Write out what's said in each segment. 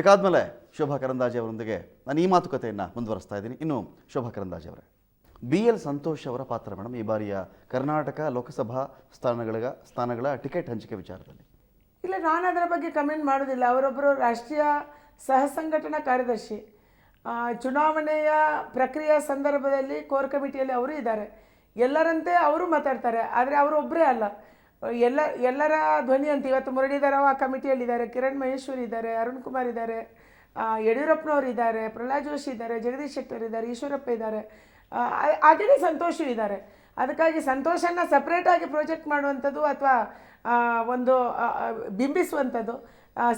ಬೇಕಾದ್ಮೇಲೆ ಶೋಭಾ ಕರಂದಾಜೆ ಅವರೊಂದಿಗೆ ನಾನು ಈ ಮಾತುಕತೆಯನ್ನು ಮುಂದುವರಿಸ್ತಾ ಇದ್ದೀನಿ. ಇನ್ನು ಶೋಭಾ ಕರಂದಾಜೆ ಅವರೇ ಬಿ ಎಲ್ ಸಂತೋಷ್ ಅವರ ಪಾತ್ರ ಮೇಡಮ್ ಈ ಬಾರಿಯ ಕರ್ನಾಟಕ ಲೋಕಸಭಾ ಸ್ಥಾನಗಳ ಸ್ಥಾನಗಳ ಟಿಕೆಟ್ ಹಂಚಿಕೆ ವಿಚಾರದಲ್ಲಿ. ಇಲ್ಲ, ನಾನು ಅದರ ಬಗ್ಗೆ ಕಮೆಂಟ್ ಮಾಡೋದಿಲ್ಲ. ಅವರೊಬ್ಬರು ರಾಷ್ಟ್ರೀಯ ಸಹ ಸಂಘಟನಾ ಕಾರ್ಯದರ್ಶಿ ಚುನಾವಣೆಯ ಪ್ರಕ್ರಿಯೆಯ ಸಂದರ್ಭದಲ್ಲಿ ಕೋರ್ ಕಮಿಟಿಯಲ್ಲಿ ಅವರು ಇದ್ದಾರೆ. ಎಲ್ಲರಂತೆ ಅವರು ಮಾತಾಡ್ತಾರೆ, ಆದರೆ ಅವರು ಒಬ್ಬರೇ ಅಲ್ಲ. ಎಲ್ಲ, ಎಲ್ಲರ ಧ್ವನಿ ಅಂತ ಇವತ್ತು ಮುರಳೀಧರ ಆ ಕಮಿಟಿಯಲ್ಲಿದ್ದಾರೆ. ಕಿರಣ್ ಮಹೇಶ್ವರ್ ಇದ್ದಾರೆ, ಅರುಣ್ ಕುಮಾರ್ ಇದ್ದಾರೆ ಯಡಿಯೂರಪ್ಪನವ್ರು ಇದ್ದಾರೆ, ಪ್ರಹ್ಲಾದ್ ಜೋಶಿ ಇದ್ದಾರೆ, ಜಗದೀಶ್ ಶೆಟ್ಟರ್ ಇದ್ದಾರೆ, ಈಶ್ವರಪ್ಪ ಇದ್ದಾರೆ. ಹಾಗೆಯೇ ಸಂತೋಷು ಇದ್ದಾರೆ. ಅದಕ್ಕಾಗಿ ಸಂತೋಷನ ಸಪ್ರೇಟಾಗಿ ಪ್ರಾಜೆಕ್ಟ್ ಮಾಡುವಂಥದ್ದು ಅಥವಾ ಒಂದು ಬಿಂಬಿಸುವಂಥದ್ದು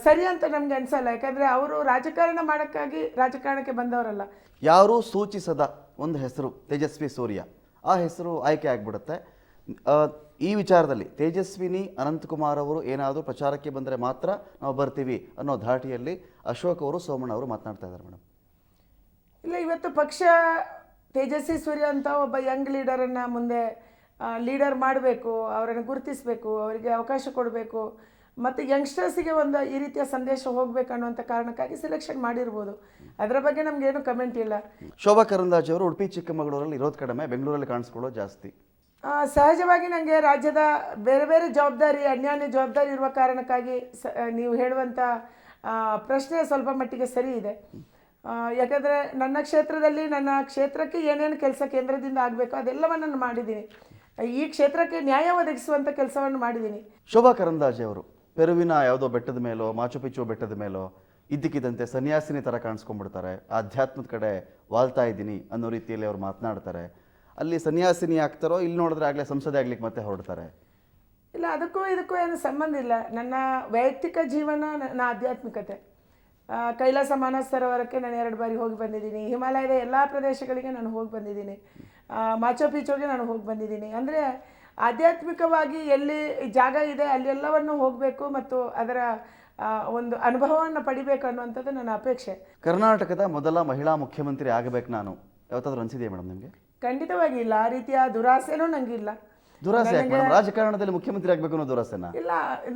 ಸರಿ ಅಂತ ನಮ್ಗೆ ಅನಿಸಲ್ಲ. ಯಾಕಂದರೆ ಅವರು ರಾಜಕಾರಣ ಮಾಡೋಕ್ಕಾಗಿ ರಾಜಕಾರಣಕ್ಕೆ ಬಂದವರಲ್ಲ. ಯಾರೂ ಸೂಚಿಸದ ಒಂದು ಹೆಸರು, ತೇಜಸ್ವಿ ಸೂರ್ಯ. ಆ ಹೆಸರು ಆಯ್ಕೆ ಆಗಿಬಿಡುತ್ತೆ. ಈ ವಿಚಾರದಲ್ಲಿ ತೇಜಸ್ವಿನಿ ಅನಂತಕುಮಾರ್ ಅವರು ಏನಾದರೂ ಪ್ರಚಾರಕ್ಕೆ ಬಂದರೆ ಮಾತ್ರ ನಾವು ಬರ್ತೀವಿ ಅನ್ನೋ ಧಾಟಿಯಲ್ಲಿ ಅಶೋಕ್ ಅವರು ಸೋಮಣ್ಣ ಅವರು ಮಾತನಾಡ್ತಾ ಇದ್ದಾರೆ ಮೇಡಮ್. ಇಲ್ಲ ಇವತ್ತು ಪಕ್ಷ ತೇಜಸ್ವಿ ಸೂರ್ಯ ಅಂತ ಒಬ್ಬ ಯಂಗ್ ಲೀಡರನ್ನು ಮುಂದೆ ಲೀಡರ್ ಮಾಡಬೇಕು ಅವರನ್ನು ಗುರುತಿಸಬೇಕು ಅವರಿಗೆ ಅವಕಾಶ ಕೊಡಬೇಕು ಮತ್ತು ಯಂಗ್ಸ್ಟರ್ಸಿಗೆ ಒಂದು ಈ ರೀತಿಯ ಸಂದೇಶ ಹೋಗಬೇಕು ಅನ್ನುವಂಥ ಕಾರಣಕ್ಕಾಗಿ ಸೆಲೆಕ್ಷನ್ ಮಾಡಿರ್ಬೋದು. ಅದರ ಬಗ್ಗೆ ನಮಗೇನು ಕಮೆಂಟ್ ಇಲ್ಲ. ಶೋಭಾ ಕರಂದಾಜ್ ಅವರು ಉಡುಪಿ ಚಿಕ್ಕಮಗಳೂರಲ್ಲಿ ಇರೋದು ಕಡಿಮೆ ಬೆಂಗಳೂರಲ್ಲಿ ಕಾಣಿಸ್ಕೊಳ್ಳೋದು ಜಾಸ್ತಿ. ಸಹಜವಾಗಿ ನನಗೆ ರಾಜ್ಯದ ಬೇರೆ ಬೇರೆ ಜವಾಬ್ದಾರಿ, ಅನ್ಯಾನ್ಯ ಜವಾಬ್ದಾರಿ ಇರುವ ಕಾರಣಕ್ಕಾಗಿ ಸ ನೀವು ಹೇಳುವಂಥ ಪ್ರಶ್ನೆ ಸ್ವಲ್ಪ ಮಟ್ಟಿಗೆ ಸರಿ ಇದೆ. ಯಾಕಂದರೆ ನನ್ನ ಕ್ಷೇತ್ರದಲ್ಲಿ ನನ್ನ ಕ್ಷೇತ್ರಕ್ಕೆ ಏನೇನು ಕೆಲಸ ಕೇಂದ್ರದಿಂದ ಆಗಬೇಕು ಅದೆಲ್ಲವನ್ನು ನಾನು ಮಾಡಿದ್ದೀನಿ. ಈ ಕ್ಷೇತ್ರಕ್ಕೆ ನ್ಯಾಯ ಒದಗಿಸುವಂಥ ಕೆಲಸವನ್ನು ಮಾಡಿದ್ದೀನಿ. ಶೋಭಾ ಕರಂದಾಜೆ ಅವರು, ಪೆರುವಿನ ಯಾವುದೋ ಬೆಟ್ಟದ ಮೇಲೋ ಮಾಚುಪಿಚ್ಚು ಬೆಟ್ಟದ ಮೇಲೋ, ಇದ್ದಕ್ಕಿದ್ದಂತೆ ಸನ್ಯಾಸಿನಿ ಥರ ಕಾಣಿಸ್ಕೊಂಡ್ಬಿಡ್ತಾರೆ. ಆಧ್ಯಾತ್ಮದ ಕಡೆ ವಾಲ್ತಾ ಇದ್ದೀನಿ ಅನ್ನೋ ರೀತಿಯಲ್ಲಿ ಅವರು ಮಾತನಾಡ್ತಾರೆ. ಅಲ್ಲಿ ಸನ್ಯಾಸಿನಿ ಆಗ್ತಾರೋ ಇಲ್ಲಿ ನೋಡಿದ್ರೆ ಆಗಲೇ ಸಂಸದೆ ಆಗ್ಲಿಕ್ಕೆ ಮತ್ತೆ ಹೊರಡ್ತಾರೆ. ಇಲ್ಲ ಅದಕ್ಕೂ ಇದಕ್ಕೂ ಏನು ಸಂಬಂಧ ಇಲ್ಲ. ನನ್ನ ವೈಯಕ್ತಿಕ ಜೀವನ ನನ್ನ ಆಧ್ಯಾತ್ಮಿಕತೆ. ಕೈಲಾಸ ಮಾನಸ ಸರೋವರಕ್ಕೆ ನಾನು ಎರಡು ಬಾರಿ ಹೋಗಿ ಬಂದಿದ್ದೀನಿ. ಹಿಮಾಲಯದ ಎಲ್ಲ ಪ್ರದೇಶಗಳಿಗೆ ನಾನು ಹೋಗಿ ಬಂದಿದ್ದೀನಿ. ಮಾಚೋ ಪೀಚೋಗೆ ನಾನು ಹೋಗಿ ಬಂದಿದ್ದೀನಿ. ಅಂದರೆ ಆಧ್ಯಾತ್ಮಿಕವಾಗಿ ಎಲ್ಲಿ ಜಾಗ ಇದೆ ಅಲ್ಲೆಲ್ಲವನ್ನು ಹೋಗಬೇಕು ಮತ್ತು ಅದರ ಒಂದು ಅನುಭವವನ್ನು ಪಡಿಬೇಕು ಅನ್ನುವಂಥದ್ದು ನನ್ನ ಅಪೇಕ್ಷೆ. ಕರ್ನಾಟಕದ ಮೊದಲ ಮಹಿಳಾ ಮುಖ್ಯಮಂತ್ರಿ ಆಗಬೇಕು ನಾನು. ಯಾವತ್ತಾದ್ರೂ ಅನಿಸಿದೆಯಾ ಮೇಡಮ್ ನಿಮಗೆ? ಖಂಡಿತವಾಗಿ ಇಲ್ಲ. ಆ ರೀತಿಯ ದುರಾಸೆನೂ ನಂಗಿಲ್ಲ. ದುರಾಸೆ ಯಾಕೆ ಮೇಡಮ್ ರಾಜಕಾರಣದಲ್ಲಿ ಮುಖ್ಯಮಂತ್ರಿ ಆಗಬೇಕು ಅನ್ನೋ ದುರಾಸೆನ ಇಲ್ಲ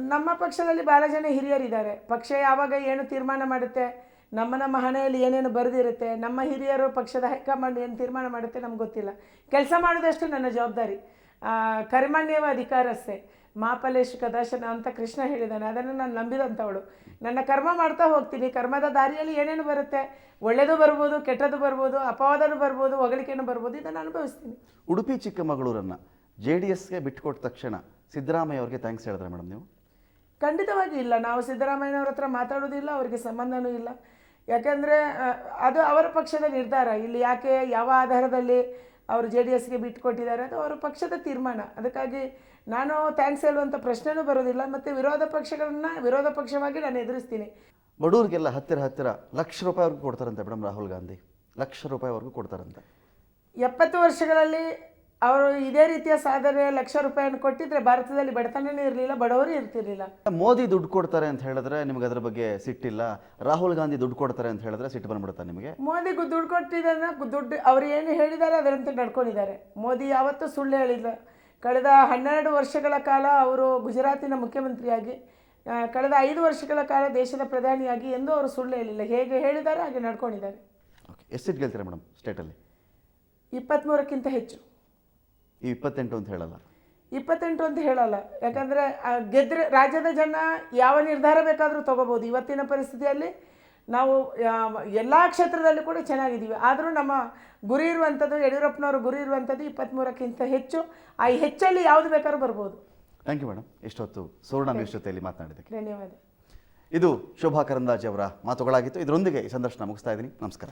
ನಮ್ಮ ಪಕ್ಷದಲ್ಲಿ ಬಹಳ ಜನ ಹಿರಿಯರಿದ್ದಾರೆ. ಪಕ್ಷ ಯಾವಾಗ ಏನು ತೀರ್ಮಾನ ಮಾಡುತ್ತೆ ನಮ್ಮ ನಮ್ಮ ಹಣೆಯಲ್ಲಿ ಏನೇನು ಬರೆದಿರುತ್ತೆ ನಮ್ಮ ಹಿರಿಯರು ಪಕ್ಷದ ಹೈಕಮಾಂಡ್ ಏನು ತೀರ್ಮಾನ ಮಾಡುತ್ತೆ ನಮ್ಗೆ ಗೊತ್ತಿಲ್ಲ. ಕೆಲಸ ಮಾಡೋದಷ್ಟು ನನ್ನ ಜವಾಬ್ದಾರಿ. ಆ, ಕರ್ಮಣ್ಯವ ಅಧಿಕಾರಸ್ಥೆ ಮಾಫಲೇಶು ದರ್ಶನ ಅಂತ ಕೃಷ್ಣ ಹೇಳಿದ್ದಾನೆ ಅದನ್ನು ನಾನು ನಂಬಿದಂಥವಳು ನನ್ನ ಕರ್ಮ ಮಾಡ್ತಾ ಹೋಗ್ತೀನಿ. ಕರ್ಮದ ದಾರಿಯಲ್ಲಿ ಏನೇನು ಬರುತ್ತೆ? ಒಳ್ಳೆಯದು ಬರ್ಬೋದು ಕೆಟ್ಟದ್ದು ಬರ್ಬೋದು ಅಪವಾದನೂ ಬರ್ಬೋದು ಹೊಗಳಿಕೆನೂ ಬರ್ಬೋದು ಇದನ್ನು ಅನುಭವಿಸ್ತೀನಿ. ಉಡುಪಿ ಚಿಕ್ಕಮಗಳೂರನ್ನು ಜೆ ಡಿ ಎಸ್ಗೆ ಬಿಟ್ಟುಕೊಟ್ಟ ತಕ್ಷಣ ಸಿದ್ದರಾಮಯ್ಯ ಅವರಿಗೆ ಥ್ಯಾಂಕ್ಸ್ ಹೇಳಿದ್ರೆ ಮೇಡಮ್ ನೀವು? ಖಂಡಿತವಾಗಿ ಇಲ್ಲ. ನಾವು ಸಿದ್ದರಾಮಯ್ಯನವ್ರ ಹತ್ರ ಮಾತಾಡೋದಿಲ್ಲ ಅವರಿಗೆ ಸಂಬಂಧನೂ ಇಲ್ಲ. ಯಾಕೆಂದರೆ ಅದು ಅವರ ಪಕ್ಷದ ನಿರ್ಧಾರ. ಇಲ್ಲಿ ಯಾಕೆ ಯಾವ ಆಧಾರದಲ್ಲಿ ಅವರು ಜೆ ಡಿ ಎಸ್ಗೆ ಬಿಟ್ಟುಕೊಟ್ಟಿದ್ದಾರೆ ಅದು ಅವರ ಪಕ್ಷದ ತೀರ್ಮಾನ. ಅದಕ್ಕಾಗಿ ನಾನು ಥ್ಯಾಂಕ್ಸ್ ಹೇಳುವಂಥ ಪ್ರಶ್ನೆನೂ ಬರೋದಿಲ್ಲ ಮತ್ತು ವಿರೋಧ ಪಕ್ಷಗಳನ್ನ ವಿರೋಧ ಪಕ್ಷವಾಗಿ ನಾನು ಎದುರಿಸ್ತೀನಿ. ಬಡವರಿಗೆಲ್ಲ ಹತ್ತಿರ ಹತ್ತಿರ ಲಕ್ಷ ರೂಪಾಯಿವರೆಗೂ ಕೊಡ್ತಾರಂತೆ ಮೇಡಮ್ ರಾಹುಲ್ ಗಾಂಧಿ. ಲಕ್ಷ ರೂಪಾಯಿವರೆಗೂ ಕೊಡ್ತಾರಂತೆ. ಎಪ್ಪತ್ತು ವರ್ಷಗಳಲ್ಲಿ ಅವರು ಇದೇ ರೀತಿಯ ಸಾಧನೆ ಲಕ್ಷ ರೂಪಾಯಿಯನ್ನು ಕೊಟ್ಟಿದ್ರೆ ಭಾರತದಲ್ಲಿ ಬಡತನನೇ ಇರಲಿಲ್ಲ ಬಡವರು ಇರ್ತಿರ್ಲಿಲ್ಲ. ಮೋದಿ ದುಡ್ಡು ಕೊಡ್ತಾರೆ ಅಂತ ಹೇಳಿದ್ರೆ ನಿಮ್ಗೆ ಅದ್ರ ಬಗ್ಗೆ ಸಿಟ್ಟಿಲ್ಲ. ರಾಹುಲ್ ಗಾಂಧಿ ದುಡ್ಡು ಕೊಡ್ತಾರೆ ಅಂತ ಹೇಳಿದ್ರೆ ಸಿಟ್ಟು ಬಂದ್ಬಿಡುತ್ತಾ ನಿಮಗೆ? ಮೋದಿಗೂ ದುಡ್ಡು ಕೊಟ್ಟಿದ್ದನ್ನ ದುಡ್ಡು ಅವ್ರು ಏನು ಹೇಳಿದ್ದಾರೆ ಅದರಂತೆ ನಡ್ಕೊಂಡಿದ್ದಾರೆ. ಮೋದಿ ಯಾವತ್ತೂ ಸುಳ್ಳು ಹೇಳಿಲ್ಲ. ಕಳೆದ ಹನ್ನೆರಡು ವರ್ಷಗಳ ಕಾಲ ಅವರು ಗುಜರಾತಿನ ಮುಖ್ಯಮಂತ್ರಿಯಾಗಿ ಕಳೆದ ಐದು ವರ್ಷಗಳ ಕಾಲ ದೇಶದ ಪ್ರಧಾನಿಯಾಗಿ ಎಂದು ಅವರು ಸುಳ್ಳು ಹೇಳಿಲ್ಲ. ಹೇಗೆ ಹೇಳಿದ್ದಾರೆ ಹಾಗೆ ನಡ್ಕೊಂಡಿದ್ದಾರೆ. ಓಕೆ ಎಷ್ಟು ಸೀಟ್ ಗೆಲ್ತೀರಾ ಮೇಡಮ್ ಸ್ಟೇಟಲ್ಲಿ ಇಪ್ಪತ್ತ್ಮೂರಕ್ಕಿಂತ ಹೆಚ್ಚು. ಈ ಇಪ್ಪತ್ತೆಂಟು ಅಂತ ಹೇಳಲ್ಲ. ಇಪ್ಪತ್ತೆಂಟು ಅಂತ ಹೇಳಲ್ಲ. ಯಾಕಂದರೆ ಗೆದ್ರೆ ರಾಜ್ಯದ ಜನ ಯಾವ ನಿರ್ಧಾರ ಬೇಕಾದರೂ ತಗೋಬೋದು. ಇವತ್ತಿನ ಪರಿಸ್ಥಿತಿಯಲ್ಲಿ ನಾವು ಎಲ್ಲ ಕ್ಷೇತ್ರದಲ್ಲೂ ಕೂಡ ಚೆನ್ನಾಗಿದ್ದೀವಿ. ಆದರೂ ನಮ್ಮ ಗುರಿ ಇರುವಂಥದ್ದು ಯಡಿಯೂರಪ್ಪನವರು ಗುರಿ ಇರುವಂಥದ್ದು ಇಪ್ಪತ್ತ್ಮೂರಕ್ಕಿಂತ ಹೆಚ್ಚು. ಆ ಹೆಚ್ಚಲ್ಲಿ ಯಾವುದು ಬೇಕಾದ್ರೂ ಬರ್ಬೋದು. ಥ್ಯಾಂಕ್ ಯು ಮೇಡಮ್ ಇಷ್ಟೊತ್ತು ಸುವರ್ಣ ನ್ಯೂಸ್ ಜೊತೆಯಲ್ಲಿ ಮಾತನಾಡಿದ್ದಕ್ಕೆ. ಧನ್ಯವಾದ. ಇದು ಶೋಭಾ ಕರಂದಾಜ್ ಅವರ ಮಾತುಗಳಾಗಿತ್ತು. ಇದರೊಂದಿಗೆ ಈ ಸಂದರ್ಶನ ಮುಗಿಸ್ತಾ ಇದ್ದೀನಿ. ನಮಸ್ಕಾರ.